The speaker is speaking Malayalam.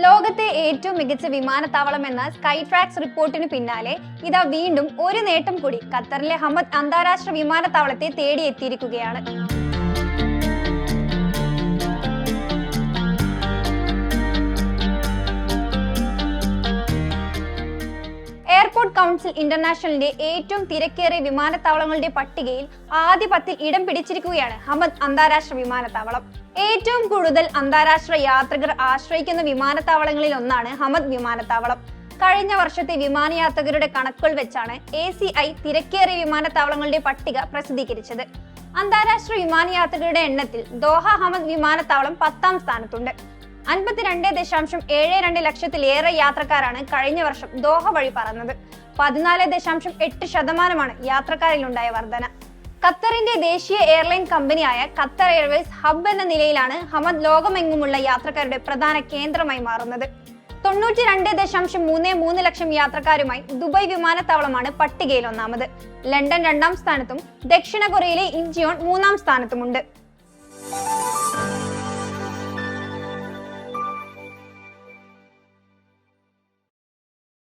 ലോകത്തെ ഏറ്റവും മികച്ച വിമാനത്താവളം എന്ന സ്കൈ ട്രാക്സ് റിപ്പോർട്ടിന് പിന്നാലെ ഇതാ വീണ്ടും ഒരു നേട്ടം കൂടി ഖത്തറിലെ ഹമദ് അന്താരാഷ്ട്ര വിമാനത്താവളത്തെ തേടിയെത്തിയിരിക്കുകയാണ്. കൗൺസിൽ ഇന്റർനാഷണലിന്റെ ഏറ്റവും തിരക്കേറിയ വിമാനത്താവളങ്ങളുടെ പട്ടികയിൽ ആദ്യ പത്തിൽ ഇടം പിടിച്ചിരിക്കുകയാണ് ഹമദ് അന്താരാഷ്ട്ര വിമാനത്താവളം. ഏറ്റവും കൂടുതൽ അന്താരാഷ്ട്ര യാത്രികർ ആശ്രയിക്കുന്ന വിമാനത്താവളങ്ങളിൽ ഒന്നാണ് ഹമദ് വിമാനത്താവളം. കഴിഞ്ഞ വർഷത്തെ വിമാനയാത്രികരുടെ കണക്കുകൾ വെച്ചാണ് എ സി ഐ തിരക്കേറിയ വിമാനത്താവളങ്ങളുടെ പട്ടിക പ്രസിദ്ധീകരിച്ചത്. അന്താരാഷ്ട്ര വിമാനയാത്രികരുടെ എണ്ണത്തിൽ ദോഹ ഹമദ് വിമാനത്താവളം പത്താം സ്ഥാനത്തുണ്ട്. അൻപത്തിരണ്ട് ദശാംശം ഏഴ് രണ്ട് ലക്ഷത്തിലേറെ യാത്രക്കാരാണ് കഴിഞ്ഞ വർഷം ദോഹ വഴി പറന്നത്. പതിനാല് ദശാംശം എട്ട് ശതമാനമാണ് യാത്രക്കാരിലുണ്ടായ വർധന. ഖത്തറിന്റെ ദേശീയ എയർലൈൻ കമ്പനിയായ ഖത്തർ എയർവേസ് ഹബ് എന്ന നിലയിലാണ് ഹമദ് ലോകമെങ്ങുമുള്ള യാത്രക്കാരുടെ പ്രധാന കേന്ദ്രമായി മാറുന്നത്. തൊണ്ണൂറ്റി രണ്ട് ദശാംശം മൂന്ന് മൂന്ന് ലക്ഷം യാത്രക്കാരുമായി ദുബായ് വിമാനത്താവളമാണ് പട്ടികയിൽ ഒന്നാമത്. ലണ്ടൻ രണ്ടാം സ്ഥാനത്തും ദക്ഷിണ കൊറിയയിലെ ഇഞ്ചിയോൺ മൂന്നാം സ്ഥാനത്തുമുണ്ട്.